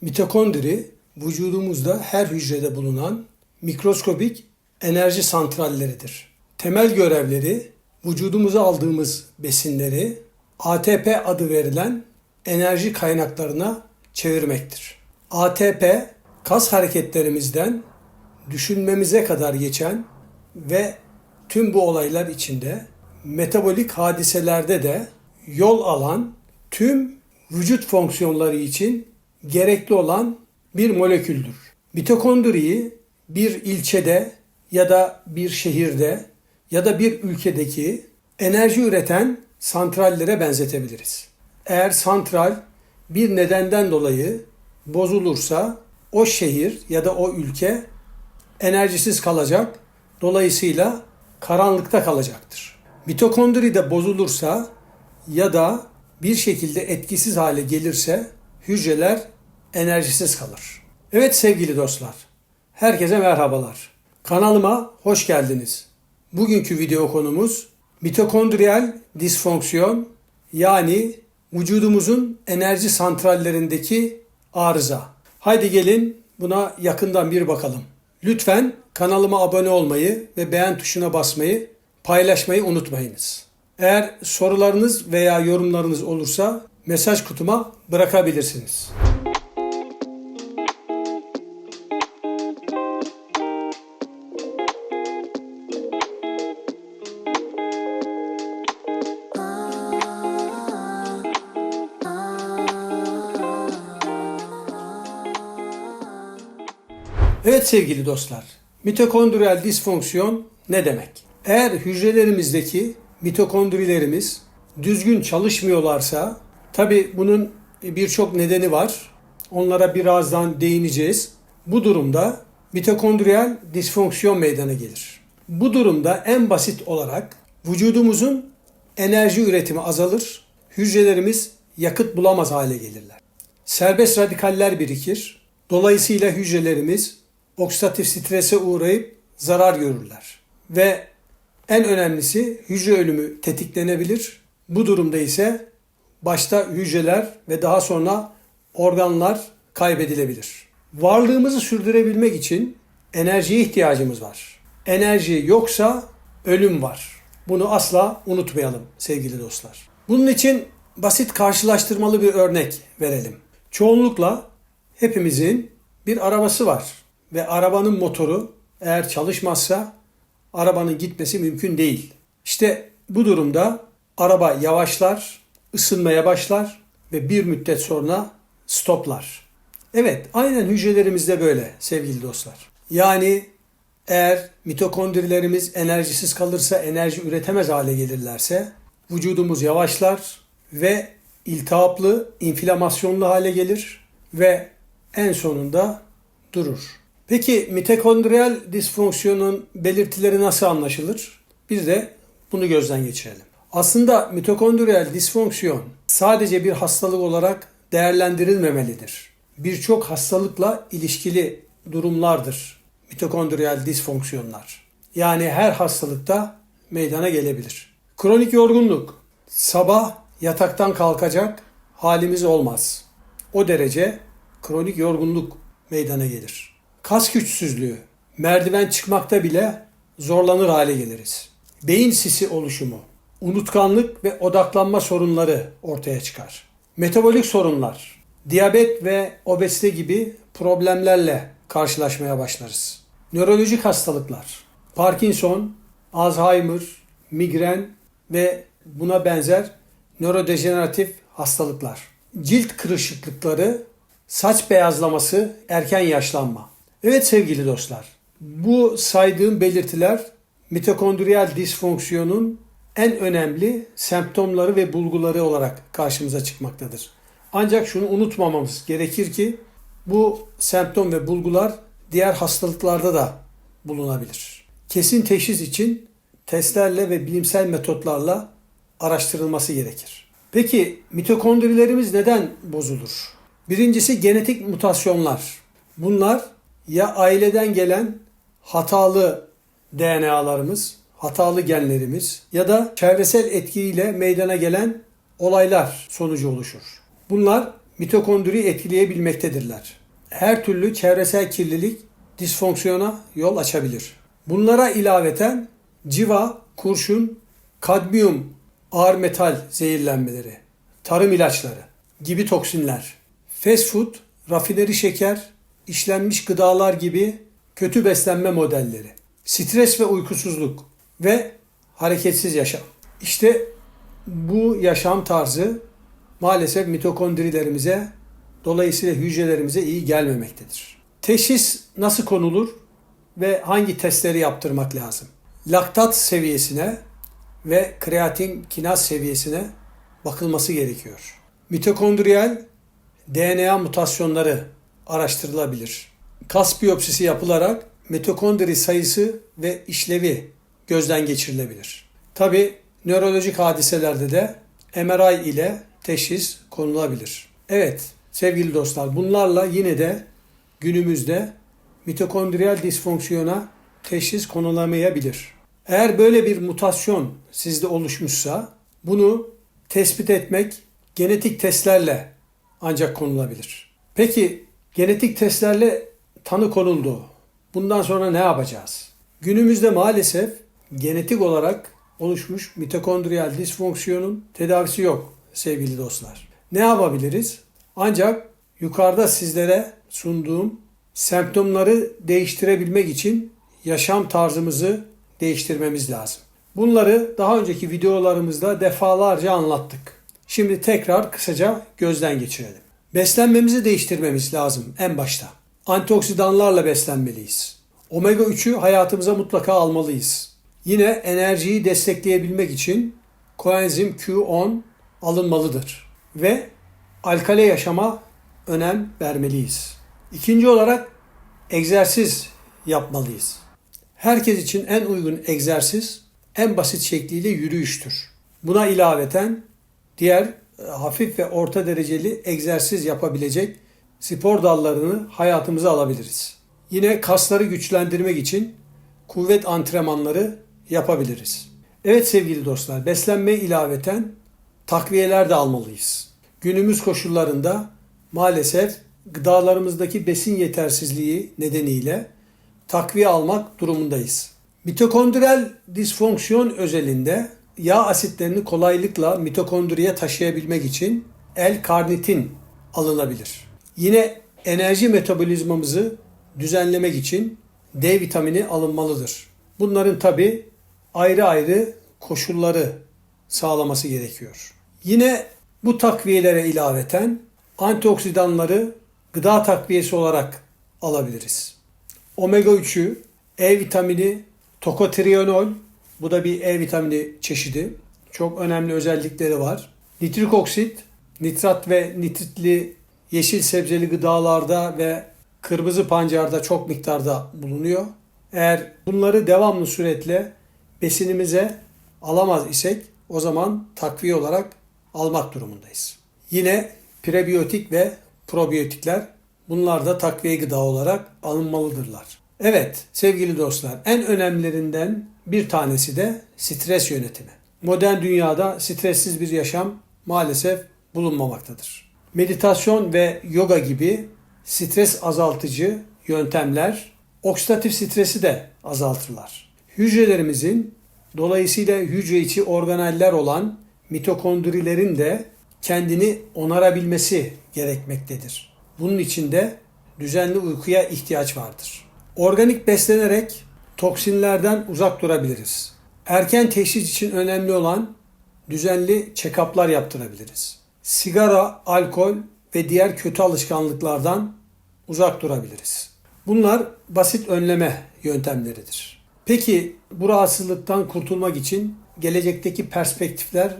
Mitokondri vücudumuzda her hücrede bulunan mikroskobik enerji santralleridir. Temel görevleri vücudumuza aldığımız besinleri ATP adı verilen enerji kaynaklarına çevirmektir. ATP kas hareketlerimizden düşünmemize kadar geçen ve tüm bu olaylar içinde metabolik hadiselerde de yol alan tüm vücut fonksiyonları için gerekli olan bir moleküldür. Mitokondriyi bir ilçede ya da bir şehirde ya da bir ülkedeki enerji üreten santrallere benzetebiliriz. Eğer santral bir nedenden dolayı bozulursa o şehir ya da o ülke enerjisiz kalacak. Dolayısıyla karanlıkta kalacaktır. Mitokondri de bozulursa ya da bir şekilde etkisiz hale gelirse hücreler enerjisiz kalır. Evet sevgili dostlar, herkese merhabalar. Kanalıma hoş geldiniz. Bugünkü video konumuz mitokondriyal disfonksiyon yani vücudumuzun enerji santrallerindeki arıza. Haydi gelin buna yakından bir bakalım. Lütfen kanalıma abone olmayı ve beğen tuşuna basmayı, paylaşmayı unutmayınız. Eğer sorularınız veya yorumlarınız olursa mesaj kutuma bırakabilirsiniz. Evet sevgili dostlar, mitokondriyal disfonksiyon ne demek? Eğer hücrelerimizdeki mitokondrilerimiz düzgün çalışmıyorlarsa, tabi bunun birçok nedeni var. Onlara birazdan değineceğiz. Bu durumda mitokondriyal disfonksiyon meydana gelir. Bu durumda en basit olarak vücudumuzun enerji üretimi azalır, hücrelerimiz yakıt bulamaz hale gelirler. Serbest radikaller birikir. Dolayısıyla hücrelerimiz oksidatif strese uğrayıp zarar görürler. Ve en önemlisi hücre ölümü tetiklenebilir. Bu durumda ise başta hücreler ve daha sonra organlar kaybedilebilir. Varlığımızı sürdürebilmek için enerjiye ihtiyacımız var. Enerji yoksa ölüm var. Bunu asla unutmayalım sevgili dostlar. Bunun için basit karşılaştırmalı bir örnek verelim. Çoğunlukla hepimizin bir arabası var ve arabanın motoru eğer çalışmazsa arabanın gitmesi mümkün değil. İşte bu durumda araba yavaşlar, ısınmaya başlar ve bir müddet sonra stoplar. Evet, aynen hücrelerimizde böyle sevgili dostlar. Yani eğer mitokondrilerimiz enerjisiz kalırsa, enerji üretemez hale gelirlerse vücudumuz yavaşlar ve iltihaplı, inflamasyonlu hale gelir ve en sonunda durur. Peki mitokondriyal disfonksiyonun belirtileri nasıl anlaşılır? Bir de bunu gözden geçirelim. Aslında mitokondriyal disfonksiyon sadece bir hastalık olarak değerlendirilmemelidir. Birçok hastalıkla ilişkili durumlardır mitokondriyal disfonksiyonlar. Yani her hastalıkta meydana gelebilir. Kronik yorgunluk, sabah yataktan kalkacak halimiz olmaz. O derece kronik yorgunluk meydana gelir. Kas güçsüzlüğü, merdiven çıkmakta bile zorlanır hale geliriz. Beyin sisi oluşumu, unutkanlık ve odaklanma sorunları ortaya çıkar. Metabolik sorunlar, diyabet ve obezite gibi problemlerle karşılaşmaya başlarız. Nörolojik hastalıklar, Parkinson, Alzheimer, migren ve buna benzer nörodejeneratif hastalıklar. Cilt kırışıklıkları, saç beyazlaması, erken yaşlanma. Evet sevgili dostlar, bu saydığım belirtiler mitokondriyal disfonksiyonun en önemli semptomları ve bulguları olarak karşımıza çıkmaktadır. Ancak şunu unutmamamız gerekir ki bu semptom ve bulgular diğer hastalıklarda da bulunabilir. Kesin teşhis için testlerle ve bilimsel metotlarla araştırılması gerekir. Peki mitokondrilerimiz neden bozulur? Birincisi genetik mutasyonlar. Bunlar ya aileden gelen hatalı DNA'larımız, hatalı genlerimiz ya da çevresel etkiyle meydana gelen olaylar sonucu oluşur. Bunlar mitokondriyi etkileyebilmektedirler. Her türlü çevresel kirlilik disfonksiyona yol açabilir. Bunlara ilaveten civa, kurşun, kadmiyum, ağır metal zehirlenmeleri, tarım ilaçları gibi toksinler, fast food, rafineri şeker, işlenmiş gıdalar gibi kötü beslenme modelleri, stres ve uykusuzluk ve hareketsiz yaşam. İşte bu yaşam tarzı maalesef mitokondrilerimize dolayısıyla hücrelerimize iyi gelmemektedir. Teşhis nasıl konulur ve hangi testleri yaptırmak lazım? Laktat seviyesine ve kreatin kinaz seviyesine bakılması gerekiyor. Mitokondriyal DNA mutasyonları araştırılabilir. Kas biyopsisi yapılarak mitokondri sayısı ve işlevi gözden geçirilebilir. Tabi nörolojik hadiselerde de MRI ile teşhis konulabilir. Evet sevgili dostlar bunlarla yine de günümüzde mitokondriyal disfonksiyona teşhis konulamayabilir. Eğer böyle bir mutasyon sizde oluşmuşsa bunu tespit etmek genetik testlerle ancak konulabilir. Peki genetik testlerle tanı konuldu. Bundan sonra ne yapacağız? Günümüzde maalesef genetik olarak oluşmuş mitokondriyal disfonksiyonun tedavisi yok sevgili dostlar. Ne yapabiliriz? Ancak yukarıda sizlere sunduğum semptomları değiştirebilmek için yaşam tarzımızı değiştirmemiz lazım. Bunları daha önceki videolarımızda defalarca anlattık. Şimdi tekrar kısaca gözden geçirelim. Beslenmemizi değiştirmemiz lazım en başta. Antioksidanlarla beslenmeliyiz. Omega 3'ü hayatımıza mutlaka almalıyız. Yine enerjiyi destekleyebilmek için koenzim Q10 alınmalıdır ve alkale yaşama önem vermeliyiz. İkinci olarak egzersiz yapmalıyız. Herkes için en uygun egzersiz en basit şekliyle yürüyüştür. Buna ilaveten diğer hafif ve orta dereceli egzersiz yapabilecek spor dallarını hayatımıza alabiliriz. Yine kasları güçlendirmek için kuvvet antrenmanları yapabiliriz. Evet sevgili dostlar, beslenmeye ilaveten takviyeler de almalıyız. Günümüz koşullarında maalesef gıdalarımızdaki besin yetersizliği nedeniyle takviye almak durumundayız. Mitokondriyal disfonksiyon özelinde yağ asitlerini kolaylıkla mitokondriye taşıyabilmek için L-karnitin alınabilir. Yine enerji metabolizmamızı düzenlemek için D vitamini alınmalıdır. Bunların tabi ayrı ayrı koşulları sağlaması gerekiyor. Yine bu takviyelere ilaveten antioksidanları gıda takviyesi olarak alabiliriz. Omega 3'ü, E vitamini, tokotrienol, bu da bir E vitamini çeşidi. Çok önemli özellikleri var. Nitrik oksit, nitrat ve nitritli yeşil sebzeli gıdalarda ve kırmızı pancarda çok miktarda bulunuyor. Eğer bunları devamlı suretle besinimize alamaz isek o zaman takviye olarak almak durumundayız. Yine prebiyotik ve probiyotikler bunlar da takviye gıda olarak alınmalıdırlar. Evet sevgili dostlar en önemlilerinden bir tanesi de stres yönetimi. Modern dünyada stressiz bir yaşam maalesef bulunmamaktadır. Meditasyon ve yoga gibi stres azaltıcı yöntemler oksidatif stresi de azaltırlar. Hücrelerimizin dolayısıyla hücre içi organeller olan mitokondrilerin de kendini onarabilmesi gerekmektedir. Bunun için de düzenli uykuya ihtiyaç vardır. Organik beslenerek toksinlerden uzak durabiliriz. Erken teşhis için önemli olan düzenli check-up'lar yaptırabiliriz. Sigara, alkol ve diğer kötü alışkanlıklardan uzak durabiliriz. Bunlar basit önleme yöntemleridir. Peki bu rahatsızlıktan kurtulmak için gelecekteki perspektifler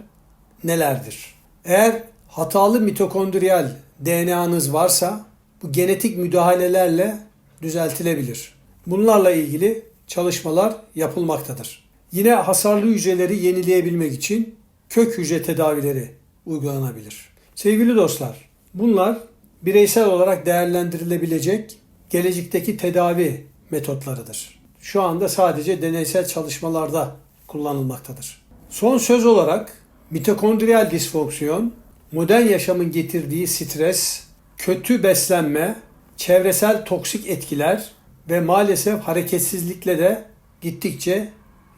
nelerdir? Eğer hatalı mitokondriyal DNA'nız varsa bu genetik müdahalelerle düzeltilebilir. Bunlarla ilgili çalışmalar yapılmaktadır. Yine hasarlı hücreleri yenileyebilmek için kök hücre tedavileri uygulanabilir. Sevgili dostlar, bunlar bireysel olarak değerlendirilebilecek gelecekteki tedavi metotlarıdır. Şu anda sadece deneysel çalışmalarda kullanılmaktadır. Son söz olarak mitokondriyal disfonksiyon modern yaşamın getirdiği stres, kötü beslenme, çevresel toksik etkiler ve maalesef hareketsizlikle de gittikçe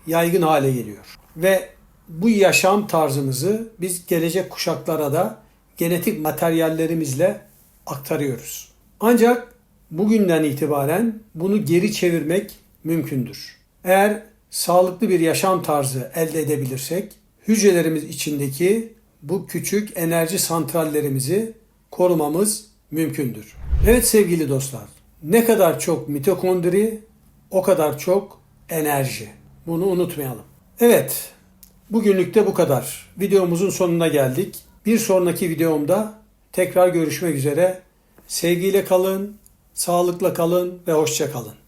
yaygın hale geliyor. Ve bu yaşam tarzımızı biz gelecek kuşaklara da genetik materyallerimizle aktarıyoruz. Ancak bugünden itibaren bunu geri çevirmek mümkündür. Eğer sağlıklı bir yaşam tarzı elde edebilirsek hücrelerimiz içindeki bu küçük enerji santrallerimizi korumamız mümkündür. Evet sevgili dostlar, ne kadar çok mitokondri o kadar çok enerji. Bunu unutmayalım. Evet, bugünlük de bu kadar. Videomuzun sonuna geldik. Bir sonraki videomda tekrar görüşmek üzere. Sevgiyle kalın, sağlıkla kalın ve hoşça kalın.